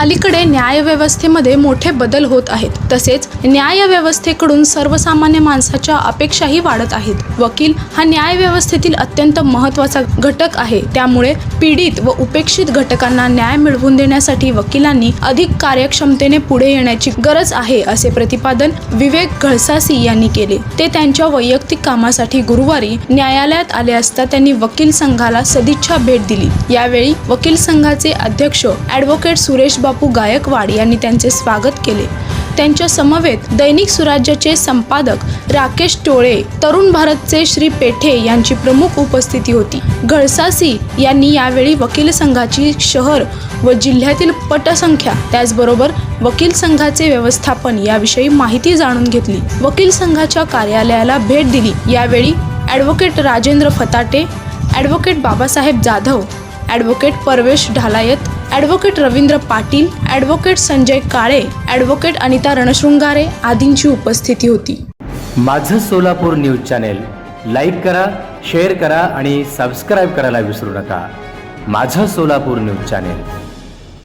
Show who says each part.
Speaker 1: अलीकडे न्यायव्यवस्थेमध्ये मोठे बदल होत आहेत. तसेच न्यायव्यवस्थेकडून सर्वसामान्य माणसाच्या अपेक्षाही वाढत आहेत. वकील हा न्यायव्यवस्थेतील अत्यंत महत्त्वाचा घटक आहे. त्यामुळे पीडित व उपेक्षित घटकांना न्याय मिळवून देण्यासाठी वकिलांनी अधिक कार्यक्षमतेने पुढे येण्याची गरज आहे असे प्रतिपादन विवेक घळसासी यांनी केले. ते त्यांच्या वैयक्तिक कामासाठी गुरुवारी न्यायालयात आले असता त्यांनी वकील संघाला सदिच्छा भेट दिली. यावेळी वकील संघाचे अध्यक्ष ॲडव्होकेट सुरेश बापू गायकवाड यांनी त्यांचे स्वागत केले. त्यांच्या समवेत दैनिक सुराज्याचे संपादक राकेश टोळे तरुण भारतचे श्री पेठे यांची प्रमुख उपस्थिती होती. घळसासी यांनी यावेळी वकील संघाची शहर व जिल्ह्यातील पटसंख्या त्याचबरोबर वकील संघाचे व्यवस्थापन याविषयी माहिती जाणून घेतली. वकील संघाच्या कार्यालयाला भेट दिली. यावेळी advocate Rajendra Fatate advocate Babasaheb Jadhav advocate Parvesh Dhalayat advocate Ravindra Patil advocate Sanjay Kale advocate Anita Ranshringare आदींची उपस्थिती होती.
Speaker 2: माझं सोलापूर न्यूज चॅनेल लाईक करा शेअर करा आणि सबस्क्राईब करायला विसरू नका. माझं सोलापूर न्यूज चॅनेल.